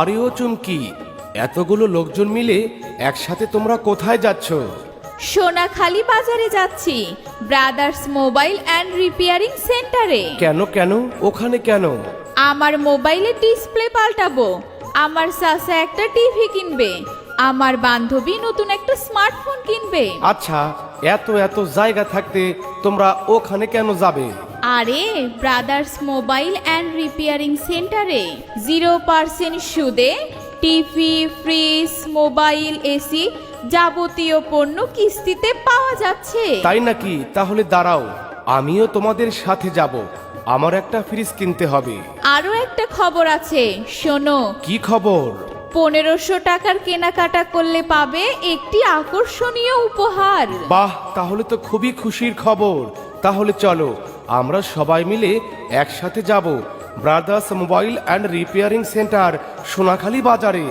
আরে ও চুমকি এতগুলো লোকজন মিলে একসাথে তোমরা কোথায় যাচ্ছ? সোনাখালি বাজারে যাচ্ছি ব্রাদার্স মোবাইল অ্যান্ড রিপেয়ারিং সেন্টারে। কেন কেন? ওখানে কেন? আমার মোবাইলে ডিসপ্লে পাল্টাবো। আমার সাসা একটা টিভি কিনবে। আমার বান্ধবী নতুন একটা স্মার্টফোন কিনবে। আচ্ছা এত এত জায়গা থাকতে তোমরা ওখানে কেন যাবে? আরে ব্রাদার্স মোবাইল অ্যান্ড রিপেয়ারিং সেন্টারে জিরো পার্সেন্ট সুদে টিভি ফ্রিজ মোবাইল এসি যাবতীয় পণ্য কিস্তিতে পাওয়া যাচ্ছে। তাই নাকি? তাহলে দাঁড়াও আমিও তোমাদের সাথে যাব। আমার একটা ফ্রিজ কিনতে হবে। আরও একটা খবর আছে শোনো। কি খবর? পনেরোশো টাকার কেনাকাটা করলে পাবে একটি আকর্ষণীয় উপহার। বাহ তাহলে তো খুবই খুশির খবর। তাহলে চলো আমরা সবাই মিলে একসাথে যাব brothers mobile and repairing centre Sonakhali বাজারে।